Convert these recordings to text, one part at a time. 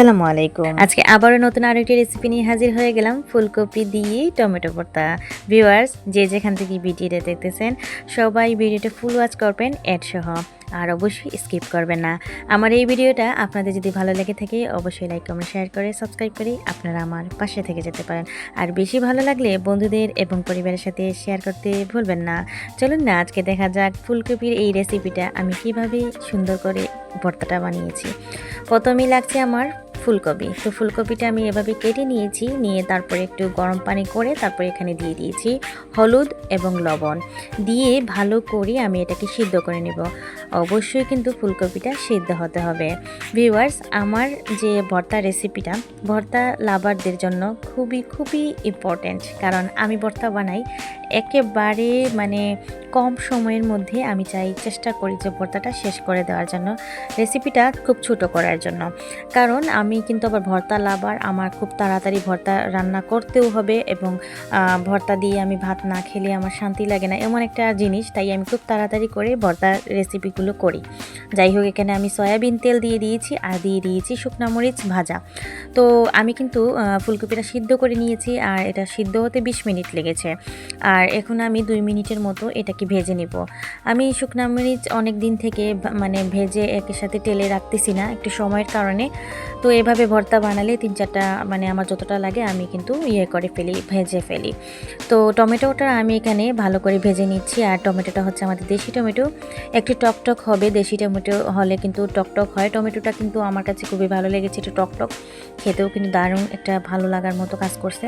আসসালামু আলাইকুম। আজকে আবারও নতুন আরেকটি রেসিপি নিয়ে হাজির হয়ে গেলাম। ফুলকপি দিয়ে টমেটো ভর্তা। ভিউয়ার্স যে যেখান থেকে ভিডিওটা দেখতেছেন, সবাই ভিডিওটা ফুল ওয়াচ করবেন অ্যাড সহ। আর অবশ্যই স্কিপ করবেন না। আমার এই ভিডিওটা আপনাদের যদি ভালো লেগে থাকে, অবশ্যই লাইক কমেন্ট শেয়ার করে সাবস্ক্রাইব করে আপনারা আমার পাশে থেকে যেতে পারেন। আর বেশি ভালো লাগলে বন্ধুদের এবং পরিবারের সাথে শেয়ার করতে ভুলবেন না। চলুন না, আজকে দেখা যাক ফুলকপির এই রেসিপিটা আমি কীভাবে সুন্দর করে ভর্তাটা বানিয়েছি। প্রথমেই লাগছে আমার ফুলকপি। তো ফুলকপিটা আমি এভাবে কেটে নিয়েছি, নিয়ে তারপরে একটু গরম পানি করে তারপরে এখানে দিয়ে দিয়েছি হলুদ এবং লবণ। দিয়ে ভালো করে আমি এটাকে সিদ্ধ করে নেব। অবশ্যই কিন্তু ফুলকপিটা সিদ্ধ হতে হবে। ভিউয়ার্স, আমার যে ভর্তা রেসিপিটা, ভর্তা লাভারদের জন্য খুবই খুবই ইম্পর্ট্যান্ট কারণ আমি ভর্তা বানাই একেবারে মানে কম সময়ের মধ্যে আমি চাই, চেষ্টা করি যে ভর্তাটা শেষ করে দেওয়ার জন্য। রেসিপিটা খুব ছোট করার জন্য। কারণ আমি কিন্তু আবার ভর্তা লাভার, আমার খুব তাড়াতাড়ি ভর্তা রান্না করতেও হবে এবং ভর্তা দিয়ে আমি ভাত না খেলে আমার শান্তি লাগে না, এমন একটা জিনিস, তাই আমি খুব তাড়াতাড়ি করে ভর্তার রেসিপিগুলো করি। যাই হোক, এখানে আমি সয়াবিন তেল দিয়ে দিয়েছি, আর দিয়ে দিয়েছি শুকনা মরিচ ভাজা। তো আমি কিন্তু ফুলকপিটা সিদ্ধ করে নিয়েছি, আর এটা সিদ্ধ হতে বিশ মিনিট লেগেছে। আর এখন আমি দুই মিনিটের মতো এটাকে ভেজে নিব। আমি শুকনা মরিচ অনেক দিন থেকে মানে ভেজে একের সাথে তেলে রাখতেছি না, একটু সময়ের কারণে। তো এভাবে ভর্তা বানালে তিন চারটা মানে আমার যতটা লাগে আমি কিন্তু ইয়ে করে ফেলি, ভেজে ফেলি। তো টমেটোটা আমি এখানে ভালো করে ভেজে নিচ্ছি। আর টমেটোটা হচ্ছে আমাদের দেশি টমেটো। একটু টকটক হবে, দেশি টমেটো হলে কিন্তু টকটক হয়। টমেটোটা কিন্তু আমার কাছে খুবই ভালো লেগেছে, একটু টকটক খেতেও কিন্তু দারুণ, একটা ভালো লাগার মতো কাজ করছে।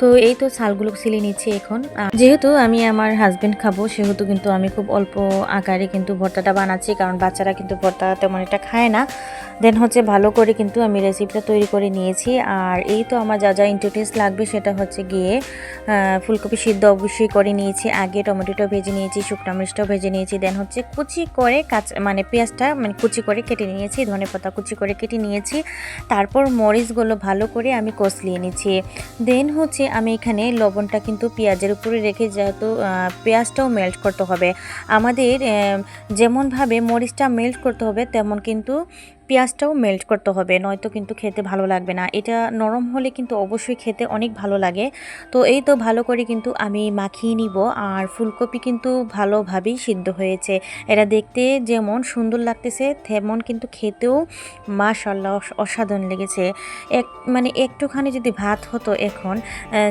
তো এই তো ছালগুলো ছিলে নিচ্ছি এখন। যেহেতু আমি আমার হাজবেন্ড খাব, সেহেতু কিন্তু আমি খুব অল্প আকারে কিন্তু ভর্তাটা বানাচ্ছি। কারণ বাচ্চারা কিন্তু ভর্তা তেমন এটা খায় না। দেন হচ্ছে ভালো করে কিন্তু আমি রেসিপিটা তৈরি করে নিয়েছি। আর এই তো আমার যা যা ইনগ্রিডিয়েন্টস লাগবে সেটা হচ্ছে গিয়ে ফুলকপি সিদ্ধ অবশ্যই করে নিয়েছি। আগে টমেটোটা ভেজে নিয়েছি, শুকনো মরিচটাও ভেজে নিয়েছি। দেন হচ্ছে কুচি করে কাঁচা মানে পেঁয়াজটা মানে কুচি করে কেটে নিয়েছি, ধনে পাতা কুচি করে কেটে নিয়েছি। তারপর মরিচগুলো ভালো করে আমি কষলিয়ে নিচ্ছি। দেন হচ্ছে আমি এখানে লবণটা কিন্তু পেঁয়াজের উপরে রেখে যেহেতু পেঁয়াজটাও মেল্ট করতে হবে। আমাদের যেমনভাবে মরিচটা মেল্ট করতে হবে, তেমন কিন্তু পেঁয়াজটাও মেল্ট করতে হবে, নয়তো কিন্তু খেতে ভালো লাগবে না। এটা নরম হলে কিন্তু অবশ্যই খেতে অনেক ভালো লাগে। তো এই তো ভালো করে কিন্তু আমি মাখিয়ে নিব, আর ফুলকপি কিন্তু ভালোভাবেই সিদ্ধ হয়েছে। এটা দেখতে যেমন সুন্দর লাগতেছে, তেমন কিন্তু খেতেও মাশাল্লাহ অস- অসাধারণ লেগেছে। এক মানে একটুখানি যদি ভাত হতো এখন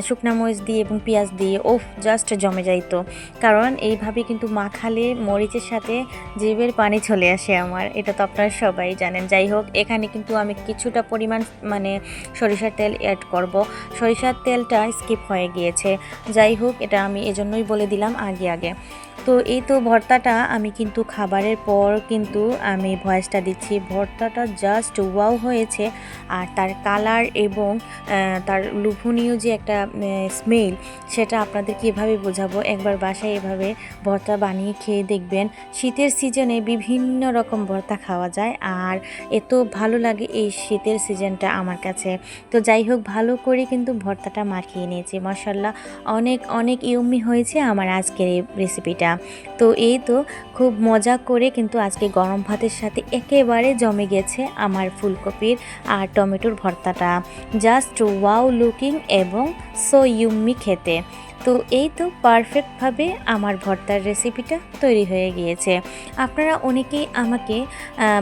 শুকনা মরিচ দিয়ে এবং পেঁয়াজ দিয়ে, ওফ জাস্ট জমে যাইতো। কারণ এইভাবে কিন্তু মাখালে মরিচের সাথে জীবের পানি চলে আসে আমার, এটা তো আপনারা সবাই জানেন। যাই হোক, এখানে কিন্তু আমি কিছুটা পরিমাণ মানে সরিষার তেল অ্যাড করব। সরিষার তেলটা স্কিপ হয়ে গিয়েছে। যাই হোক, এটা আমি এজন্যই বলে দিলাম আগে আগে। তো এই তো ভর্তাটা, আমি কিন্তু খাবারের পর কিন্তু আমি ভয়েসটা দিচ্ছি। ভর্তাটা জাস্ট ওয়াও হয়েছে আর তার কালার এবং তার লোভনীয় যে একটা স্মেল সেটা আপনাদের কীভাবে বোঝাবো। একবার বাসায় এভাবে ভর্তা বানিয়ে খেয়ে দেখবেন, শীতের সিজনে বিভিন্ন রকম ভর্তা খাওয়া যায় আর এত ভালো লাগে এই শীতের সিজনটা আমার কাছে। তো যাই হোক, ভালো করে কিন্তু ভর্তাটা মাখিয়ে নিয়েছি। মশাল্লা অনেক অনেক ইউমি হয়েছে আমার আজকের এই রেসিপিটা তো এই তো খুব মজা করে কিন্তু আজকে গরম ভাতের সাথে একেবারে জমে গেছে আমার ফুলকপির আর টমেটোর ভর্তাটা। জাস্ট ওয়াও লুকিং এবং সো ইউম্মি খেতে। তো এই তো পারফেক্টভাবে আমার ভর্তার রেসিপিটা তৈরি হয়ে গিয়েছে। আপনারা অনেকেই আমাকে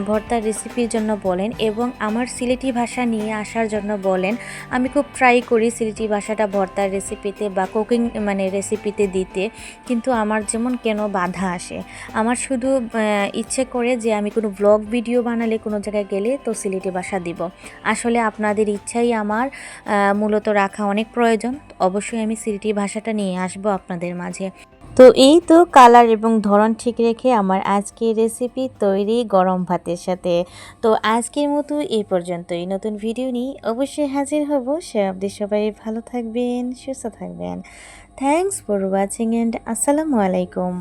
ভর্তার রেসিপির জন্য বলেন এবং আমার সিলেটি ভাষা নিয়ে আসার জন্য বলেন। আমি খুব ট্রাই করি সিলেটি ভাষাটা ভর্তার রেসিপিতে বা কুকিং মানে রেসিপিতে দিতে। কিন্তু আমার যেমন কেন বাধা আসে। আমার শুধু ইচ্ছে করে যে আমি কোনো ব্লগ ভিডিও বানালে কোনো জায়গায় গেলে তো সিলেটি ভাষা দিব। আসলে আপনাদের ইচ্ছাই আমার মূলত রাখা অনেক প্রয়োজন। অবশ্যই আমি সিলেটি ভাষাটা নিয়ে আসব আপনাদের মাঝে। তো এই তো কালার এবং ধরন ঠিক রেখে আমার আজকের রেসিপি তৈরি গরম ভাতের সাথে। তো আজকের মতো এই পর্যন্তই। নতুন ভিডিও নিয়ে অবশ্যই হাজির হব। সে আপনি সবাই ভালো থাকবেন, সুস্থ থাকবেন। থ্যাংকস ফর ওয়াচিং অ্যান্ড আসসালামু আলাইকুম।